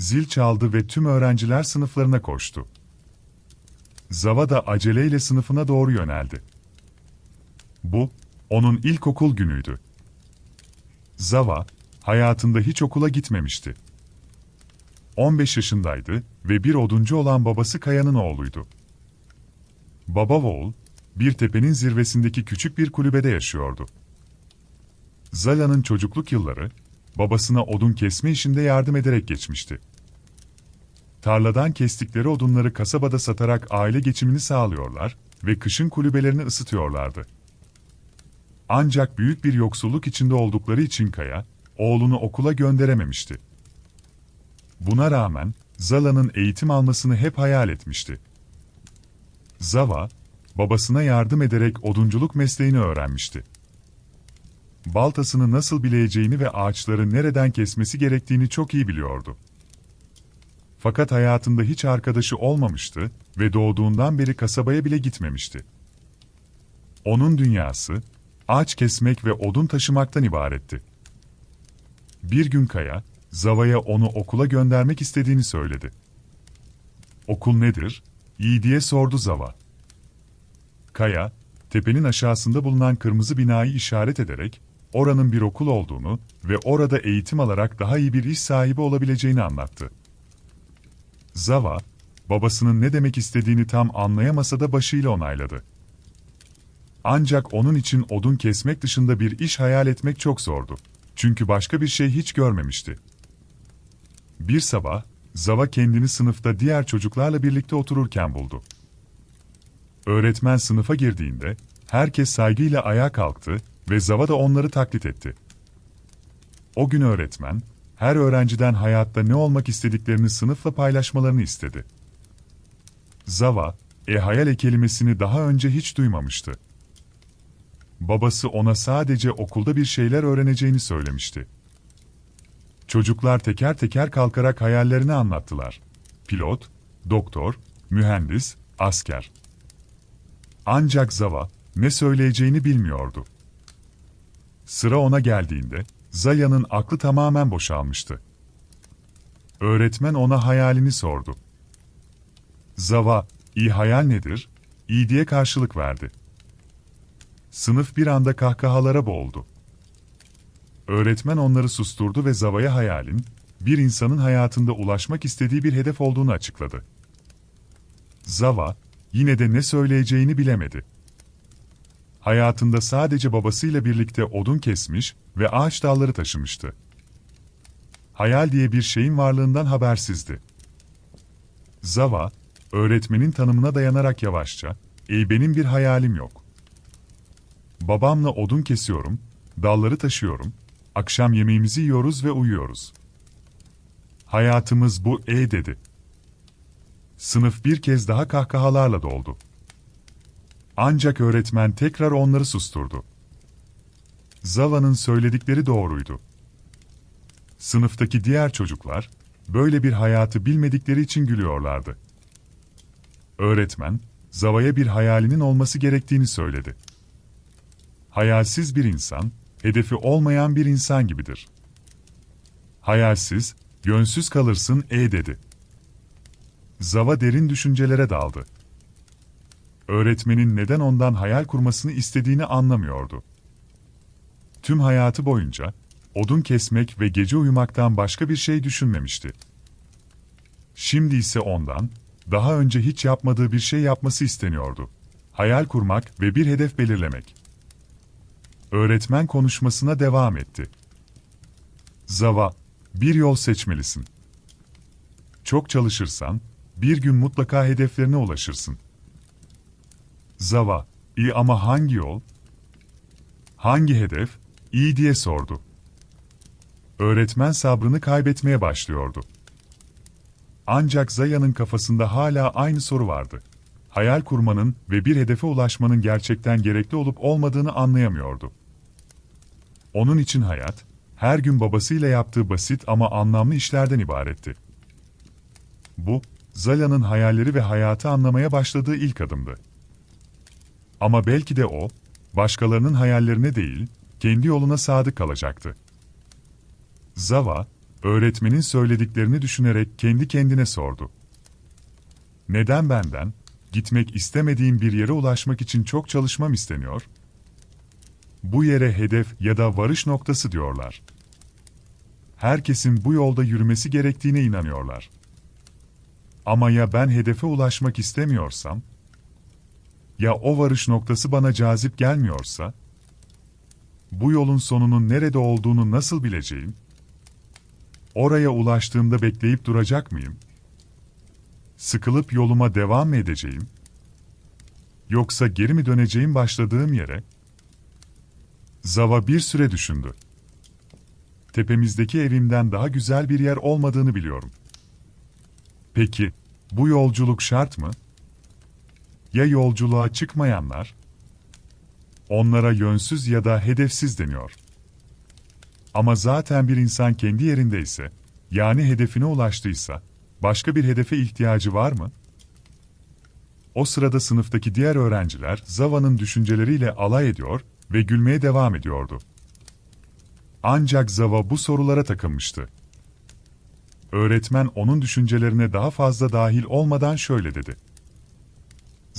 Zil çaldı ve tüm öğrenciler sınıflarına koştu. Zava da aceleyle sınıfına doğru yöneldi. Bu, onun ilkokul günüydü. Zava, hayatında hiç okula gitmemişti. 15 yaşındaydı ve bir oduncu olan babası Kaya'nın oğluydu. Baba Vol, bir tepenin zirvesindeki küçük bir kulübede yaşıyordu. Zala'nın çocukluk yılları, babasına odun kesme işinde yardım ederek geçmişti. Tarladan kestikleri odunları kasabada satarak aile geçimini sağlıyorlar ve kışın kulübelerini ısıtıyorlardı. Ancak büyük bir yoksulluk içinde oldukları için Kaya, oğlunu okula gönderememişti. Buna rağmen, Zala'nın eğitim almasını hep hayal etmişti. Zava, babasına yardım ederek odunculuk mesleğini öğrenmişti. Baltasını nasıl bileceğini ve ağaçları nereden kesmesi gerektiğini çok iyi biliyordu. Fakat hayatında hiç arkadaşı olmamıştı ve doğduğundan beri kasabaya bile gitmemişti. Onun dünyası, ağaç kesmek ve odun taşımaktan ibaretti. Bir gün Kaya, Zava'ya onu okula göndermek istediğini söyledi. Okul nedir? İyi diye sordu Zava. Kaya, tepenin aşağısında bulunan kırmızı binayı işaret ederek, oranın bir okul olduğunu ve orada eğitim alarak daha iyi bir iş sahibi olabileceğini anlattı. Zava, babasının ne demek istediğini tam anlayamasa da başıyla onayladı. Ancak onun için odun kesmek dışında bir iş hayal etmek çok zordu. Çünkü başka bir şey hiç görmemişti. Bir sabah, Zava kendini sınıfta diğer çocuklarla birlikte otururken buldu. Öğretmen sınıfa girdiğinde, herkes saygıyla ayağa kalktı ve Zava da onları taklit etti. O gün öğretmen, her öğrenciden hayatta ne olmak istediklerini sınıfla paylaşmalarını istedi. Zava, e-hayale kelimesini daha önce hiç duymamıştı. Babası ona sadece okulda bir şeyler öğreneceğini söylemişti. Çocuklar teker teker kalkarak hayallerini anlattılar. Pilot, doktor, mühendis, asker. Ancak Zava, ne söyleyeceğini bilmiyordu. Sıra ona geldiğinde, Zaya'nın aklı tamamen boşalmıştı. Öğretmen ona hayalini sordu. Zava, iyi hayal nedir? İyi diye karşılık verdi. Sınıf bir anda kahkahalara boğuldu. Öğretmen onları susturdu ve Zava'ya hayalin, bir insanın hayatında ulaşmak istediği bir hedef olduğunu açıkladı. Zava, yine de ne söyleyeceğini bilemedi. Hayatında sadece babasıyla birlikte odun kesmiş ve ağaç dalları taşımıştı. Hayal diye bir şeyin varlığından habersizdi. Zava, öğretmenin tanımına dayanarak yavaşça, "Ey benim bir hayalim yok. Babamla odun kesiyorum, dalları taşıyorum, akşam yemeğimizi yiyoruz ve uyuyoruz. Hayatımız bu e dedi. Sınıf bir kez daha kahkahalarla doldu. Ancak öğretmen tekrar onları susturdu. Zava'nın söyledikleri doğruydu. Sınıftaki diğer çocuklar, böyle bir hayatı bilmedikleri için gülüyorlardı. Öğretmen, Zava'ya bir hayalinin olması gerektiğini söyledi. Hayalsiz bir insan, hedefi olmayan bir insan gibidir. Hayalsiz, yönsüz kalırsın e dedi. Zava derin düşüncelere daldı. Öğretmenin neden ondan hayal kurmasını istediğini anlamıyordu. Tüm hayatı boyunca, odun kesmek ve gece uyumaktan başka bir şey düşünmemişti. Şimdi ise ondan, daha önce hiç yapmadığı bir şey yapması isteniyordu. Hayal kurmak ve bir hedef belirlemek. Öğretmen konuşmasına devam etti. Zava, bir yol seçmelisin. Çok çalışırsan, bir gün mutlaka hedeflerine ulaşırsın. Zava, iyi ama hangi yol? Hangi hedef? İyi diye sordu. Öğretmen sabrını kaybetmeye başlıyordu. Ancak Zaya'nın kafasında hala aynı soru vardı. Hayal kurmanın ve bir hedefe ulaşmanın gerçekten gerekli olup olmadığını anlayamıyordu. Onun için hayat, her gün babasıyla yaptığı basit ama anlamlı işlerden ibaretti. Bu, Zala'nın hayalleri ve hayatı anlamaya başladığı ilk adımdı. Ama belki de o, başkalarının hayallerine değil, kendi yoluna sadık kalacaktı. Zava, öğretmenin söylediklerini düşünerek kendi kendine sordu. Neden benden, gitmek istemediğim bir yere ulaşmak için çok çalışmam isteniyor? Bu yere hedef ya da varış noktası diyorlar. Herkesin bu yolda yürümesi gerektiğine inanıyorlar. Ama ya ben hedefe ulaşmak istemiyorsam? Ya o varış noktası bana cazip gelmiyorsa? Bu yolun sonunun nerede olduğunu nasıl bileceğim? Oraya ulaştığımda bekleyip duracak mıyım? Sıkılıp yoluma devam mı edeceğim? Yoksa geri mi döneceğim başladığım yere? Zava bir süre düşündü. Tepemizdeki evimden daha güzel bir yer olmadığını biliyorum. Peki, bu yolculuk şart mı? Ya yolculuğa çıkmayanlar? Onlara yönsüz ya da hedefsiz deniyor. Ama zaten bir insan kendi yerindeyse, yani hedefine ulaştıysa, başka bir hedefe ihtiyacı var mı? O sırada sınıftaki diğer öğrenciler Zava'nın düşünceleriyle alay ediyor ve gülmeye devam ediyordu. Ancak Zava bu sorulara takılmıştı. Öğretmen onun düşüncelerine daha fazla dahil olmadan şöyle dedi.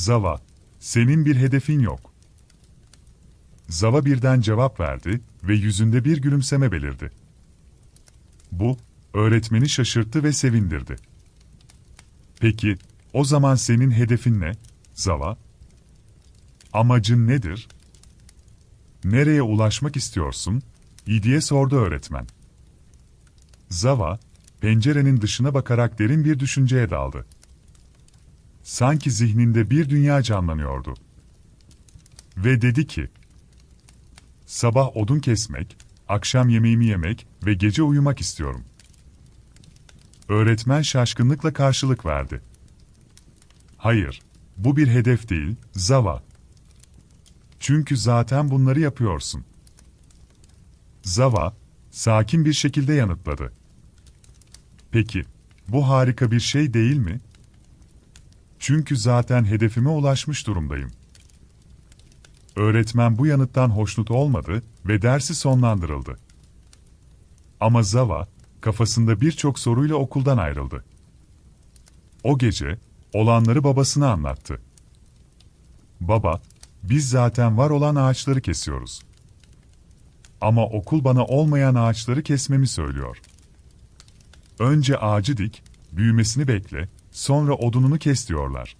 Zava, senin bir hedefin yok. Zava birden cevap verdi ve yüzünde bir gülümseme belirdi. Bu, öğretmeni şaşırttı ve sevindirdi. Peki, o zaman senin hedefin ne, Zava? Amacın nedir? Nereye ulaşmak istiyorsun? İyi sordu öğretmen. Zava, pencerenin dışına bakarak derin bir düşünceye daldı. Sanki zihninde bir dünya canlanıyordu. Ve dedi ki, Sabah odun kesmek, akşam yemeğimi yemek ve gece uyumak istiyorum. Öğretmen şaşkınlıkla karşılık verdi. Hayır, bu bir hedef değil, Zava. Çünkü zaten bunları yapıyorsun. Zava, sakin bir şekilde yanıtladı. Peki, bu harika bir şey değil mi? Çünkü zaten hedefime ulaşmış durumdayım. Öğretmen bu yanıttan hoşnut olmadı ve dersi sonlandırıldı. Ama Zava, kafasında birçok soruyla okuldan ayrıldı. O gece, olanları babasına anlattı. Baba, biz zaten var olan ağaçları kesiyoruz. Ama okul bana olmayan ağaçları kesmemi söylüyor. Önce ağacı dik, büyümesini bekle, sonra odununu kes diyorlar.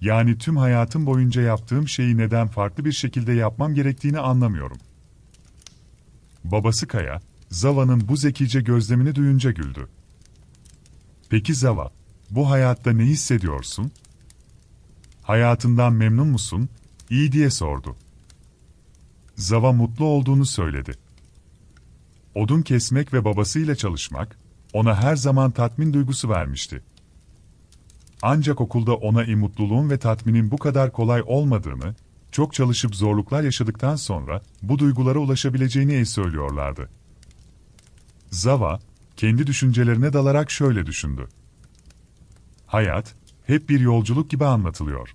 Yani tüm hayatım boyunca yaptığım şeyi neden farklı bir şekilde yapmam gerektiğini anlamıyorum. Babası Kaya, Zava'nın bu zekice gözlemini duyunca güldü. Peki Zava, bu hayatta ne hissediyorsun? Hayatından memnun musun? İyi diye sordu. Zava mutlu olduğunu söyledi. Odun kesmek ve babasıyla çalışmak, ona her zaman tatmin duygusu vermişti. Ancak okulda ona mutluluğun ve tatminin bu kadar kolay olmadığını, çok çalışıp zorluklar yaşadıktan sonra bu duygulara ulaşabileceğini söylüyorlardı. Zava, kendi düşüncelerine dalarak şöyle düşündü. Hayat, hep bir yolculuk gibi anlatılıyor.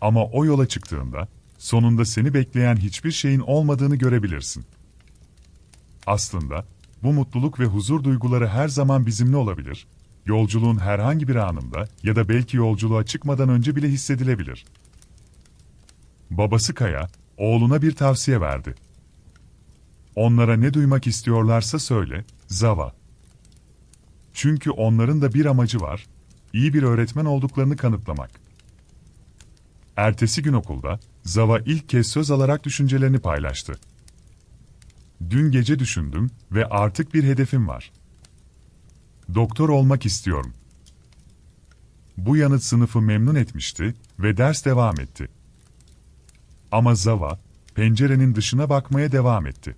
Ama o yola çıktığında, sonunda seni bekleyen hiçbir şeyin olmadığını görebilirsin. Aslında, bu mutluluk ve huzur duyguları her zaman bizimle olabilir, yolculuğun herhangi bir anında ya da belki yolculuğa çıkmadan önce bile hissedilebilir. Babası Kaya, oğluna bir tavsiye verdi. Onlara ne duymak istiyorlarsa söyle, Zava. Çünkü onların da bir amacı var, iyi bir öğretmen olduklarını kanıtlamak. Ertesi gün okulda, Zava ilk kez söz alarak düşüncelerini paylaştı. Dün gece düşündüm ve artık bir hedefim var. Doktor olmak istiyorum. Bu yanıt sınıfı memnun etmişti ve ders devam etti. Ama Zava, pencerenin dışına bakmaya devam etti.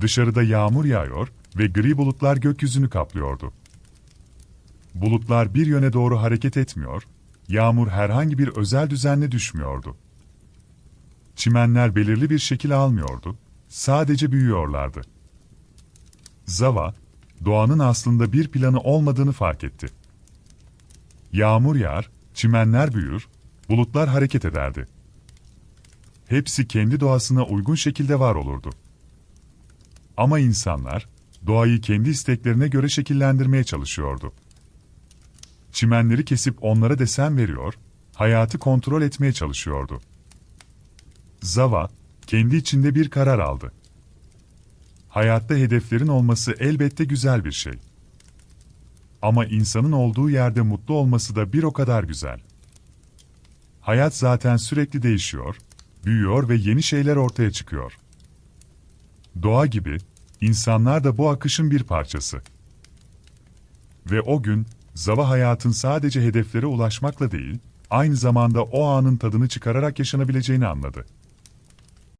Dışarıda yağmur yağıyor ve gri bulutlar gökyüzünü kaplıyordu. Bulutlar bir yöne doğru hareket etmiyor, yağmur herhangi bir özel düzenle düşmüyordu. Çimenler belirli bir şekil almıyordu, sadece büyüyorlardı. Zava, doğanın aslında bir planı olmadığını fark etti. Yağmur yağar, çimenler büyür, bulutlar hareket ederdi. Hepsi kendi doğasına uygun şekilde var olurdu. Ama insanlar, doğayı kendi isteklerine göre şekillendirmeye çalışıyordu. Çimenleri kesip onlara desen veriyor, hayatı kontrol etmeye çalışıyordu. Zava, kendi içinde bir karar aldı. Hayatta hedeflerin olması elbette güzel bir şey. Ama insanın olduğu yerde mutlu olması da bir o kadar güzel. Hayat zaten sürekli değişiyor, büyüyor ve yeni şeyler ortaya çıkıyor. Doğa gibi, insanlar da bu akışın bir parçası. Ve o gün, Zava hayatın sadece hedeflere ulaşmakla değil, aynı zamanda o anın tadını çıkararak yaşanabileceğini anladı.